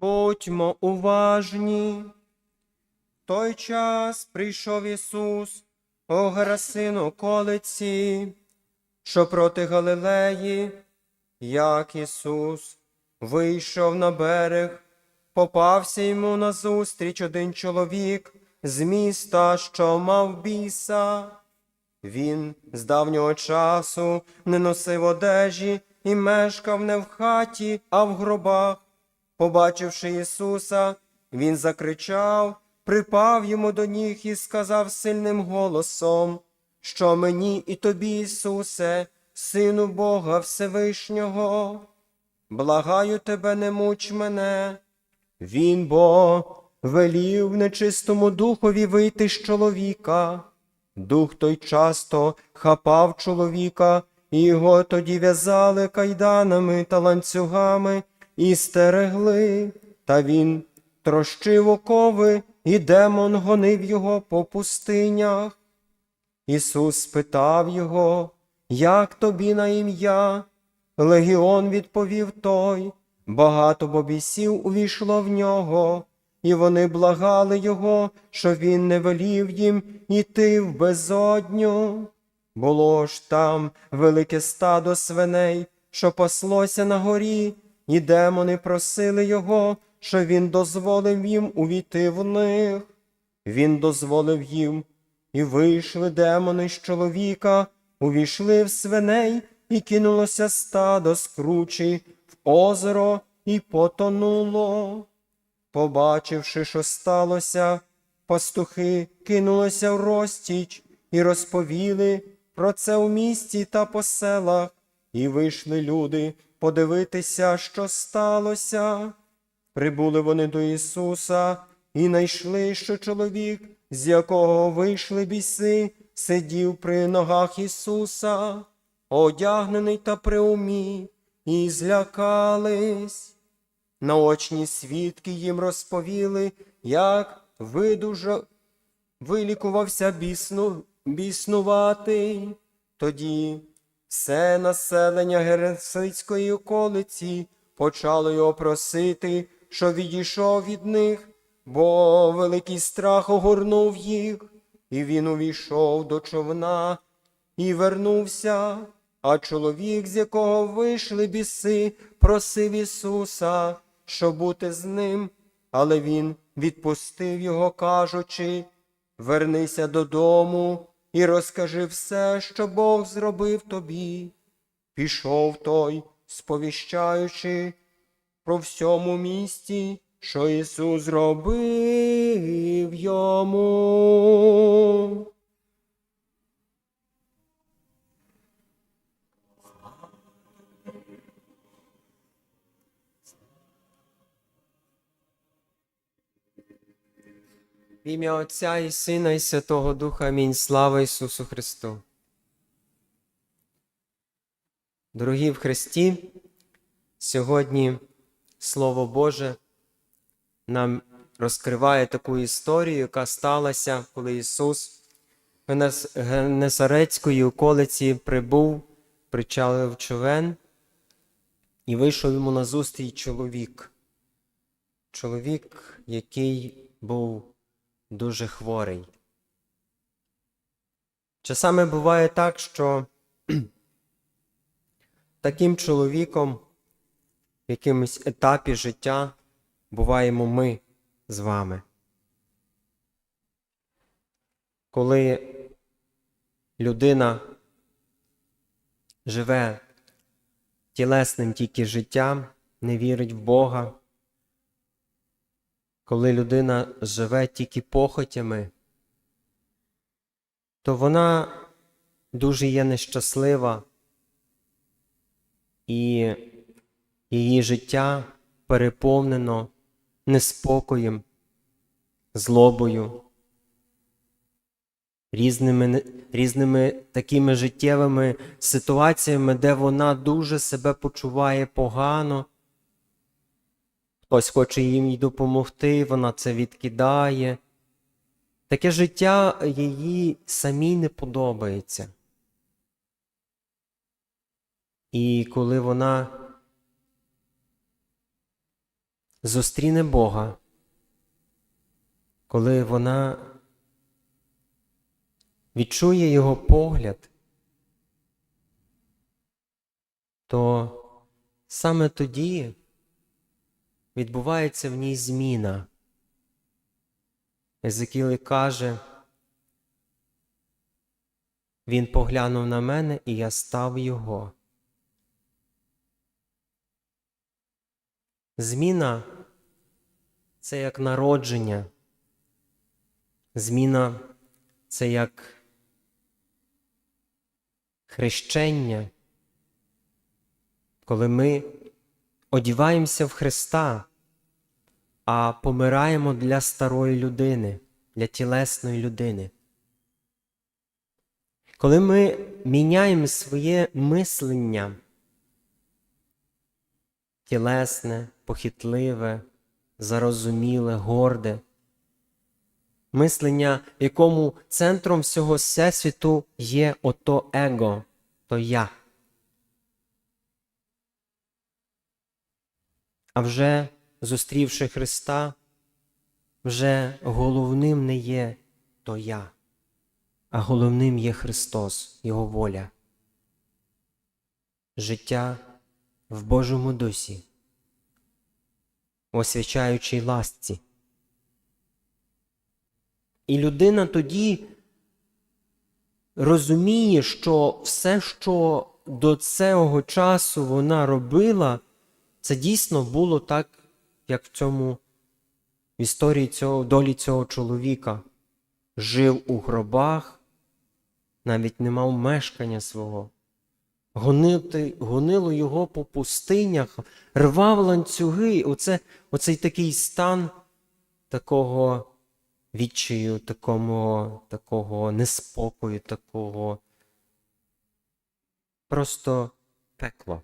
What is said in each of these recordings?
Будьмо уважні. Той час прийшов Ісус у Герасину колиці, що проти Галилеї, як Ісус вийшов на берег, попався йому назустріч один чоловік з міста, що мав біса. Він з давнього часу не носив одежі і мешкав не в хаті, а в гробах. Побачивши Ісуса, він закричав, припав йому до ніг і сказав сильним голосом, що мені і тобі, Ісусе, Сину Бога Всевишнього, благаю тебе, не муч мене. Він бо велів нечистому духові вийти з чоловіка. Дух той часто хапав чоловіка, і його тоді в'язали кайданами та ланцюгами і стерегли, та він трощив окови, і демон гонив його по пустинях. Ісус спитав його, як тобі на ім'я? Легіон відповів той, багато бобісів увійшло в нього, і вони благали його, що він не велів їм іти в безодню. Було ж там велике стадо свиней, що паслося на горі, і демони просили його, що він дозволив їм увійти в них. Він дозволив їм, і вийшли демони з чоловіка, увійшли в свиней, і кинулося стадо з кручі в озеро і потонуло. Побачивши, що сталося, пастухи кинулися в розтіч і розповіли про це у місті та по селах, і вийшли люди подивитися, що сталося. Прибули вони до Ісуса і найшли, що чоловік, з якого вийшли біси, сидів при ногах Ісуса, одягнений та при умі, і злякались. Наочні свідки їм розповіли, як видужа... вилікувався бісну... біснуватий. Тоді все населення Гересицької околиці почало його просити, що відійшов від них, бо великий страх огорнув їх, і він увійшов до човна і вернувся. А чоловік, з якого вийшли біси, просив Ісуса, щоб бути з ним, але Він відпустив його, кажучи, вернися додому і розкажи все, що Бог зробив тобі. Пішов той, сповіщаючи про всьому місті, що Ісус зробив йому. В ім'я Отця і Сина, і Святого Духа. Амінь. Слава Ісусу Христу. Дорогі в Христі, сьогодні Слово Боже нам розкриває таку історію, яка сталася, коли Ісус в Генесарецької околиці прибув, причалив човен, і вийшов йому назустріч чоловік. Чоловік, який був дуже хворий. Часами буває так, що таким чоловіком в якомусь етапі життя буваємо ми з вами. Коли людина живе тілесним тільки життям, не вірить в Бога, коли людина живе тільки похотями, то вона дуже є нещаслива, і її життя переповнено неспокоєм, злобою, різними, різними такими життєвими ситуаціями, де вона дуже себе почуває погано. Хтось хоче їм допомогти, вона це відкидає. Таке життя їй самій не подобається. І коли вона зустріне Бога, коли вона відчує Його погляд, то саме тоді відбувається в ній зміна. Езекіл каже, він поглянув на мене, і я став його. Зміна це як народження. Зміна це як хрещення, коли ми одіваємося в Христа, а помираємо для старої людини, для тілесної людини. Коли ми міняємо своє мислення, тілесне, похитливе, зарозуміле, горде, мислення, якому центром всього всесвіту є ото его, то я. А вже зустрівши Христа, вже головним не є то я, а головним є Христос, Його воля. Життя в Божому дусі, освячаючій ласці. І людина тоді розуміє, що все, що до цього часу вона робила, це дійсно було так, як в цьому в історії цього долі цього чоловіка. Жив у гробах, навіть не мав мешкання свого. Гонити, гонило його по пустинях, рвав ланцюги. Оце, Оцей такий стан такого відчаю, такого, такого неспокою, такого просто пекло.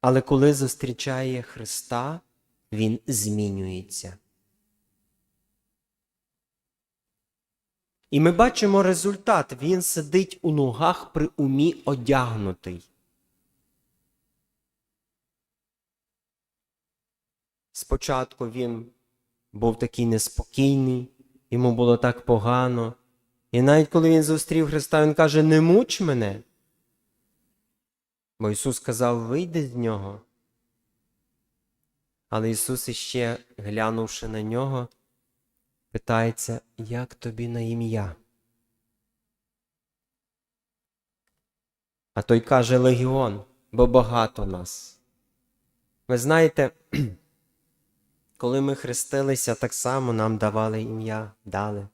Але коли зустрічає Христа, Він змінюється. І ми бачимо результат. Він сидить у ногах при умі одягнутий. Спочатку він був такий неспокійний, йому було так погано. І навіть коли він зустрів Христа, він каже: Не муч мене. Бо Ісус сказав, вийди з нього. Але Ісус іще, глянувши на нього, питається, як тобі на ім'я? А той каже Легіон, бо багато нас. Ви знаєте, коли ми хрестилися, так само нам давали ім'я, дали.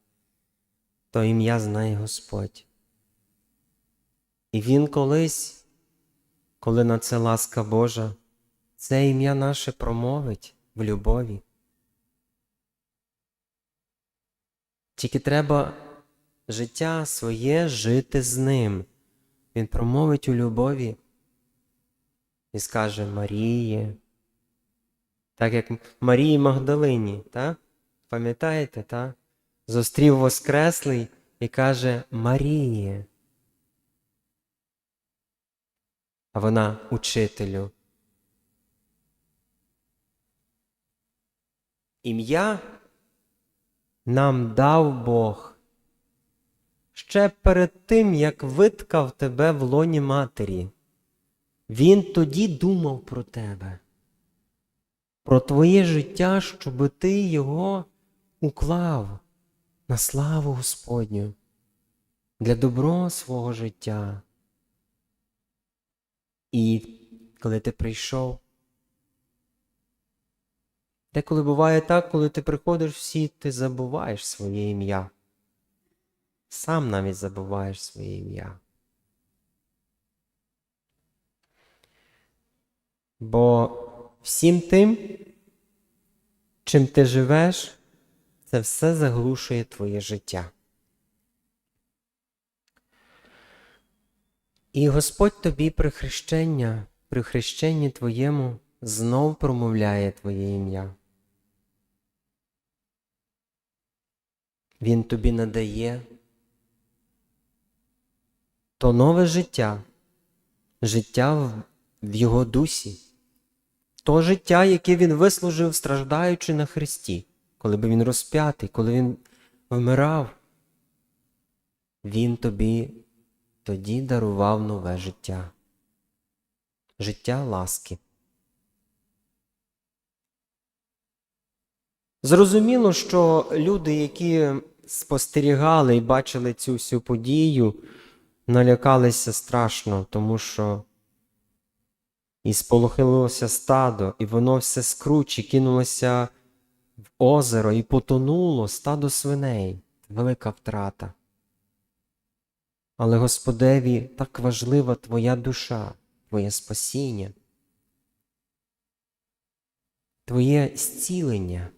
То ім'я знає Господь. І Він колись, коли на це ласка Божа, це ім'я наше промовить в любові. Тільки треба життя своє жити з ним. Він промовить у любові і скаже Маріє. Так як Марії Магдалині, так? пам'ятаєте, так? зустрів Воскреслий і каже Маріє. А вона учителю. Ім'я нам дав Бог ще перед тим, як виткав тебе в лоні матері. Він тоді думав про тебе, про твоє життя, щоб ти його уклав на славу Господню для добро свого життя. І коли ти прийшов, деколи буває так, коли ти приходиш всі, ти забуваєш своє ім'я. Сам навіть забуваєш своє ім'я. Бо всім тим, чим ти живеш, це все заглушує твоє життя. І Господь тобі при хрещення, при хрещенні твоєму знов промовляє Твоє ім'я. Він тобі надає то нове життя, життя в, Його дусі, то життя, яке він вислужив, страждаючи на Христі, коли би він розп'ятий, коли він вмирав, він тобі тоді дарував нове життя. Життя ласки. Зрозуміло, що люди, які спостерігали і бачили цю всю подію, налякалися страшно, тому що і сполохилося стадо, і воно все скруче кинулося в озеро і потонуло стадо свиней. Велика втрата. Але Господеві так важлива твоя душа, твоє спасіння, твоє зцілення.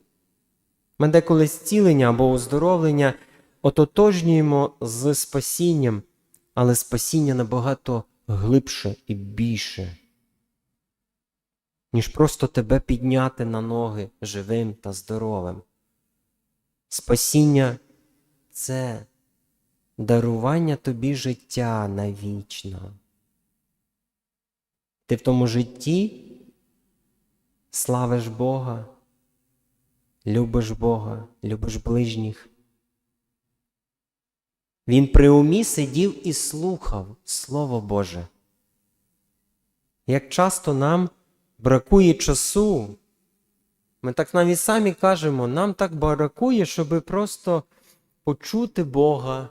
Ми деколи зцілення або оздоровлення ототожнюємо з спасінням, але спасіння набагато глибше і більше, ніж просто тебе підняти на ноги живим та здоровим. Спасіння це дарування тобі життя навічно. Ти в тому житті славиш Бога любиш Бога, любиш ближніх. Він при умі сидів і слухав Слово Боже. Як часто нам бракує часу, ми так навіть самі кажемо, нам так бракує, щоб просто почути Бога,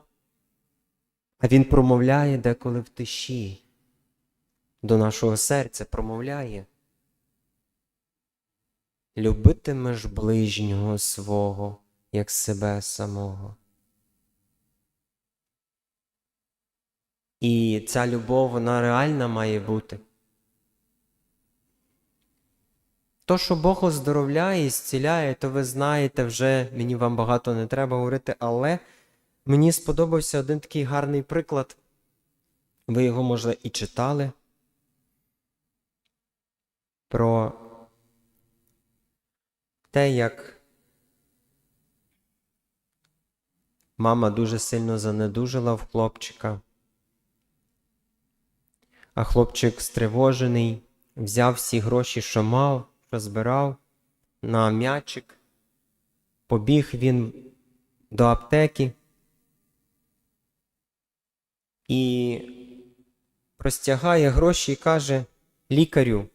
а Він промовляє деколи в тиші, до нашого серця промовляє любитимеш ближнього свого, як себе самого. І ця любов, вона реальна має бути. То, що Бог оздоровляє і зціляє, то ви знаєте, вже мені вам багато не треба говорити, але мені сподобався один такий гарний приклад. Ви його, може, і читали. Про те, як мама дуже сильно занедужила в хлопчика, а хлопчик стривожений, взяв всі гроші, що мав, що збирав на м'ячик, побіг він до аптеки і простягає гроші і каже лікарю,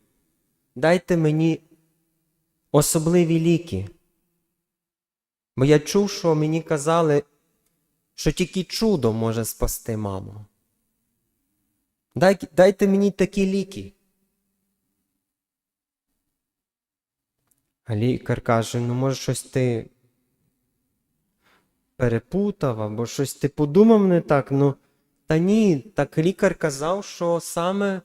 дайте мені особливі ліки. Бо я чув, що мені казали, що тільки чудо може спасти маму. Дай, Дайте мені такі ліки. А лікар каже: ну, може, щось ти перепутав, або щось ти подумав не так. Ну, та ні, так лікар казав, що саме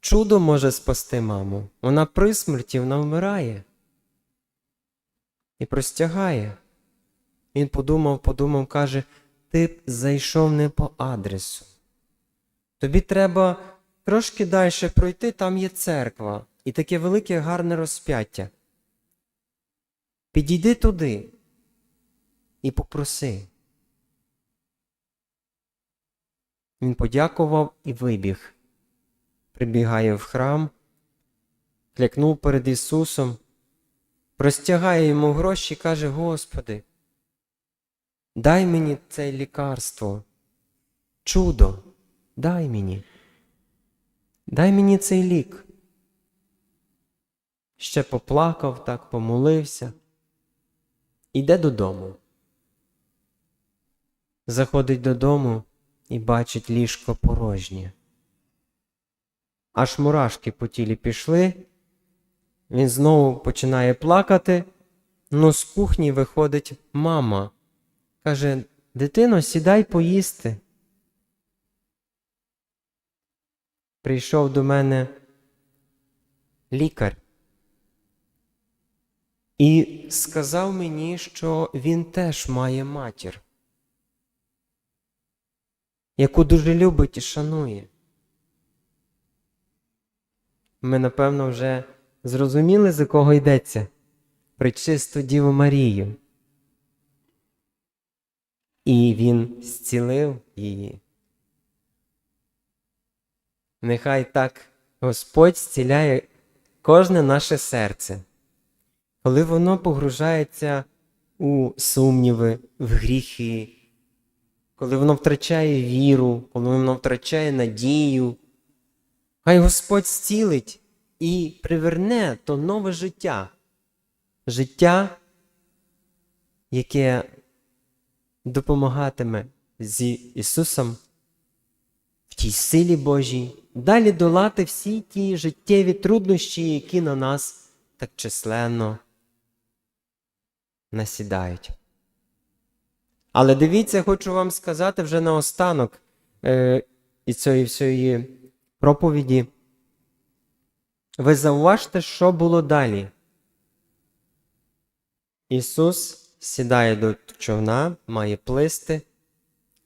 чудо може спасти маму. Вона при смерті, вона вмирає і простягає. Він подумав, подумав, каже, ти зайшов не по адресу. Тобі треба трошки далі пройти, там є церква і таке велике гарне розп'яття. Підійди туди і попроси. Він подякував і вибіг. Прибігає в храм, клякнув перед Ісусом простягає йому гроші і каже: Господи, дай мені це лікарство, чудо, дай мені, дай мені цей лік. Ще поплакав так, помолився, іде додому. Заходить додому і бачить ліжко порожнє. Аж мурашки по тілі пішли. Він знову починає плакати, ну з кухні виходить мама. Каже, дитино, сідай поїсти. Прийшов до мене лікар і сказав мені, що він теж має матір, яку дуже любить і шанує. Ми, напевно, вже Зрозуміли, за кого йдеться? Пречисту Діву Марію. І він зцілив її. Нехай так Господь зціляє кожне наше серце, коли воно погружається у сумніви, в гріхи, коли воно втрачає віру, коли воно втрачає надію, хай Господь зцілить і приверне то нове життя, життя, яке допомагатиме зі Ісусом в тій силі Божій, далі долати всі ті життєві труднощі, які на нас так численно насідають. Але дивіться, хочу вам сказати вже наостанок е, із цієї всієї проповіді. Ви зауважте, що було далі. Ісус сідає до човна, має плисти.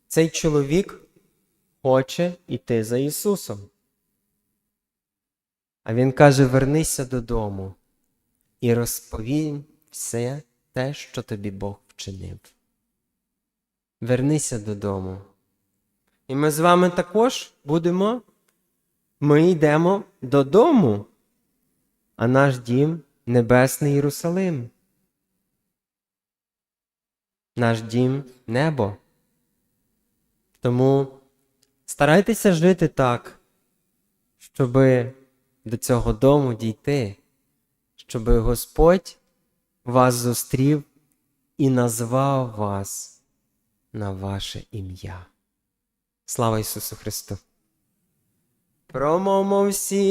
Цей чоловік хоче йти за Ісусом. А Він каже: Вернися додому і розповім все те, що тобі Бог вчинив. Вернися додому. І ми з вами також будемо. Ми йдемо додому, а наш дім Небесний Єрусалим. Наш дім небо. Тому старайтеся жити так, щоб до цього дому дійти, щоб Господь вас зустрів і назвав вас на ваше ім'я. Слава Ісусу Христу! Промовмо всі